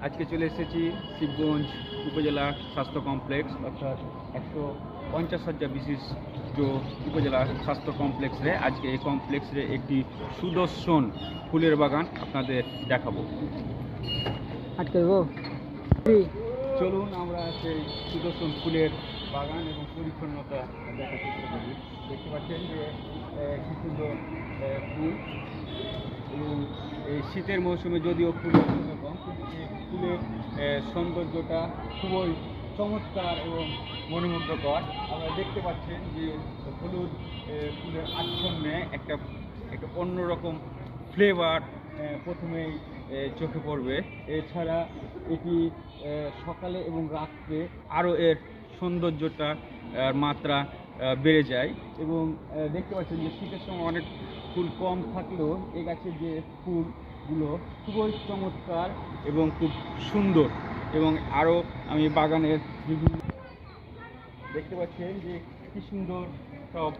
আজকে চলে এসেছি শিবগঞ্জ উপজেলা স্বাস্থ্য কমপ্লেক্স অর্থাৎ একশো পঞ্চাশ হাজার বিশিষ্ট উপজেলা স্বাস্থ্য কমপ্লেক্সে। আজকে এই কমপ্লেক্সে একটি সুদর্শন ফুলের বাগান আপনাদের দেখাবো। চলুন আমরা সেই সুদর্শন ফুলের বাগান এবং পরিচ্ছন্নতা দেখার চেষ্টা করি। দেখতে পাচ্ছেন যে আহ, কি সুন্দর আহ, ফুল এবং এই শীতের মৌসুমে যদিও ফুলের কম ফুলের সৌন্দর্যটা খুবই চমৎকার এবং মনোমুগ্ধকর। আমরা দেখতে পাচ্ছেন যে হলুদ ফুলের আচ্ছন্নে একটা একটা অন্যরকম ফ্লেভার প্রথমেই চোখে পড়বে। এছাড়া এটি সকালে এবং রাত্রে আরও এর সৌন্দর্যটা মাত্রা বেড়ে যায় এবং দেখতে পাচ্ছেন যে শীতের সময় অনেক ফুল কম থাকলেও এই গাছের যে ফুলগুলো খুবই চমৎকার এবং খুব সুন্দর এবং আরও আমি বাগানের বিভিন্ন দেখতে পাচ্ছেন যে কি সুন্দর সব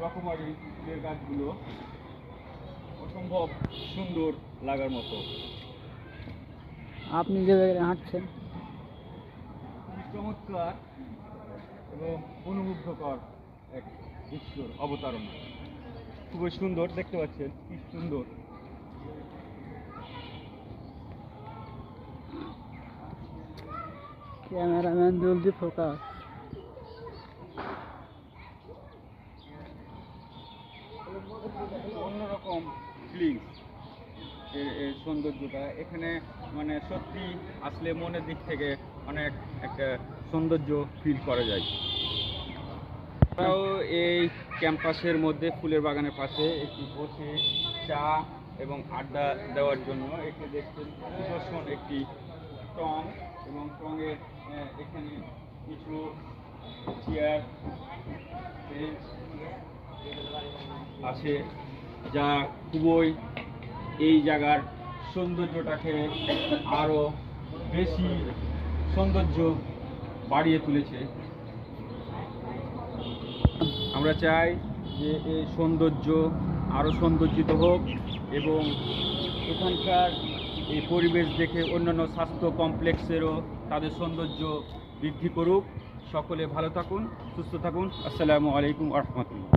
রকমারি ফুলের গাছগুলো। অসম্ভব সুন্দর লাগার মতো। আপনি যে জায়গায় হাঁটছেন? চমৎকার এবং অনুমুগ্ধকর এক দৃশ্যর অবতারণা। খুবই সুন্দর দেখতে পাচ্ছেন কি সুন্দর। ক্যামেরাম্যান জলদি ফোকাস। অন্যরকম ফিলিংস এর সৌন্দর্যটা। এখানে মানে সত্যি আসলে মনের দিক থেকে অনেক একটা সৌন্দর্য ফিল করা যায়। আমরাও এই ক্যাম্পাসের মধ্যে, ফুলের বাগানের পাশে একটি বসে চা এবং আড্ডা দেওয়ার জন্য একটি দেখছেন একটি টং। এবং আহ, এখানে কিছু চেয়ার আছে যা খুবই এই জায়গার সৌন্দর্যটাকে আরও বেশি সৌন্দর্য বাড়িয়ে তুলেছে। আমরা চাই যে এই সৌন্দর্য আরও সৌন্দর্যিত হোক এবং এখানকার এই পরিবেশ দেখে অন্যান্য স্বাস্থ্য কমপ্লেক্সেরও তাদের সৌন্দর্য বৃদ্ধি করুক। সকলে ভালো থাকুন, সুস্থ থাকুন। আসসালামু আলাইকুম রহমতুল্লাহ।